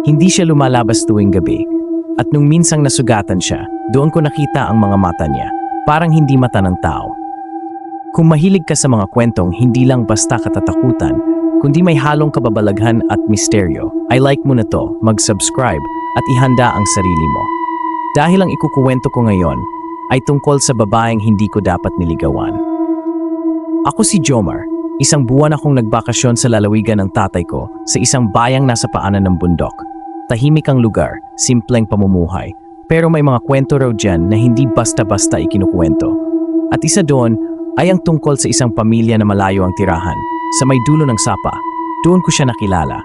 Hindi siya lumalabas tuwing gabi. At nung minsang nasugatan siya, doon ko nakita ang mga mata niya. Parang hindi mata ng tao. Kung mahilig ka sa mga kwentong hindi lang basta katatakutan, kundi may halong kababalaghan at misteryo, I like mo na to, mag-subscribe at ihanda ang sarili mo. Dahil ang ikukuwento ko ngayon ay tungkol sa babaeng hindi ko dapat niligawan. Ako si Jomar, isang buwan akong nagbakasyon sa lalawigan ng tatay ko sa isang bayang nasa paanan ng bundok. Tahimik ang lugar, simpleng pamumuhay, pero may mga kwento raw dyan na hindi basta-basta ikinukwento. At isa doon ay ang tungkol sa isang pamilya na malayo ang tirahan, sa may dulo ng sapa. Doon ko siya nakilala.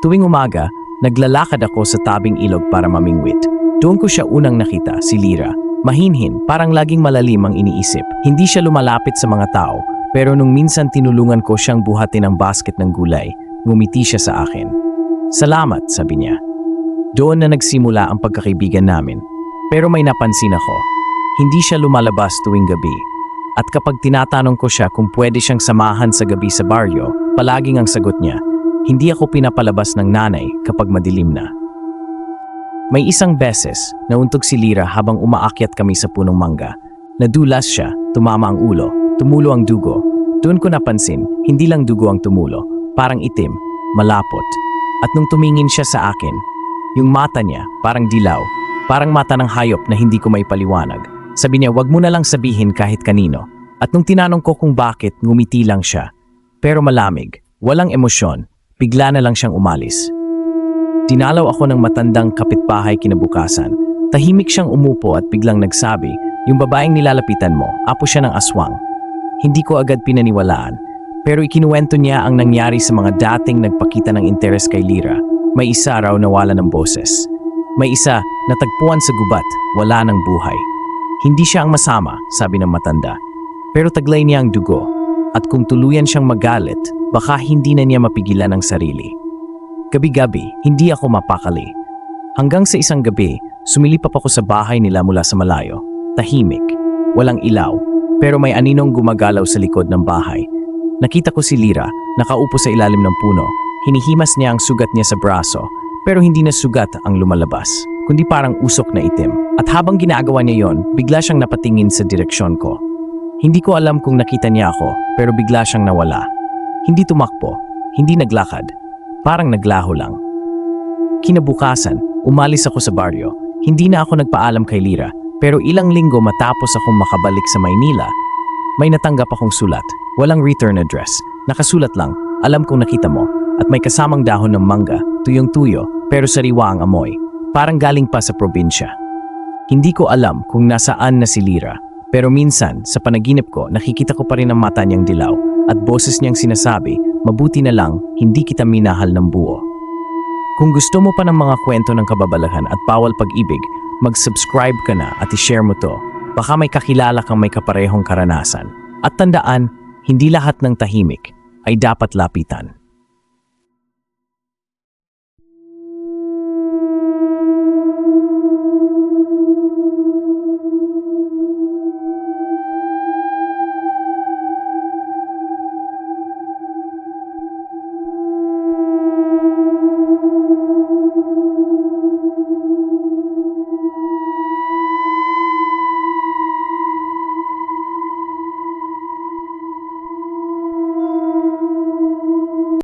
Tuwing umaga, naglalakad ako sa tabing ilog para mamingwit. Doon ko siya unang nakita, si Lira. Mahinhin, parang laging malalim ang iniisip. Hindi siya lumalapit sa mga tao, pero nung minsan tinulungan ko siyang buhatin ang basket ng gulay, ngumiti siya sa akin. Salamat, sabi niya. Doon na nagsimula ang pagkakaibigan namin. Pero may napansin ako. Hindi siya lumalabas tuwing gabi. At kapag tinatanong ko siya kung pwede siyang samahan sa gabi sa baryo, palaging ang sagot niya, hindi ako pinapalabas ng nanay kapag madilim na. May isang beses, nauntog si Lira habang umaakyat kami sa punong mangga. Nadulas siya, tumama ang ulo, tumulo ang dugo. Doon ko napansin, hindi lang dugo ang tumulo, parang itim, malapot. At nung tumingin siya sa akin, yung mata niya parang dilaw, parang mata ng hayop na hindi ko may paliwanag. Sabi niya, wag mo na lang sabihin kahit kanino. At nung tinanong ko kung bakit, ngumiti lang siya. Pero malamig, walang emosyon, bigla na lang siyang umalis. Dinalaw ako ng matandang kapitbahay kinabukasan. Tahimik siyang umupo at biglang nagsabi, yung babaeng nilalapitan mo, apo siya ng aswang. Hindi ko agad pinaniwalaan, pero ikinuwento niya ang nangyari sa mga dating nagpakita ng interes kay Lira. May isa raw nawala ng boses. May isa natagpuan sa gubat, wala ng buhay. Hindi siya ang masama, sabi ng matanda. Pero taglay niya ang dugo. At kung tuluyan siyang magalit, baka hindi na niya mapigilan ang sarili. Gabi-gabi, hindi ako mapakali. Hanggang sa isang gabi, sumilipap ako sa bahay nila mula sa malayo. Tahimik, walang ilaw, pero may aninong gumagalaw sa likod ng bahay. Nakita ko si Lira, nakaupo sa ilalim ng puno. Hinihimas niya ang sugat niya sa braso, pero hindi na sugat ang lumalabas, kundi parang usok na itim. At habang ginagawa niya yon, bigla siyang napatingin sa direksyon ko. Hindi ko alam kung nakita niya ako, pero bigla siyang nawala. Hindi tumakbo, hindi naglakad, parang naglaho lang. Kinabukasan, umalis ako sa baryo. Hindi na ako nagpaalam kay Lira, pero ilang linggo matapos akong makabalik sa Maynila, may natanggap akong sulat. Walang return address. Nakasulat lang, alam kong nakita mo, at may kasamang dahon ng mangga, tuyong-tuyo, pero sariwa ang amoy. Parang galing pa sa probinsya. Hindi ko alam kung nasaan na si Lira, pero minsan, sa panaginip ko, nakikita ko pa rin ang mata niyang dilaw at boses niyang sinasabi, mabuti na lang, hindi kita minahal ng buo. Kung gusto mo pa ng mga kwento ng kababalaghan at bawal pag-ibig, mag-subscribe ka na at i-share mo to. Baka may kakilala kang may kaparehong karanasan. At tandaan, hindi lahat ng tahimik ay dapat lapitan.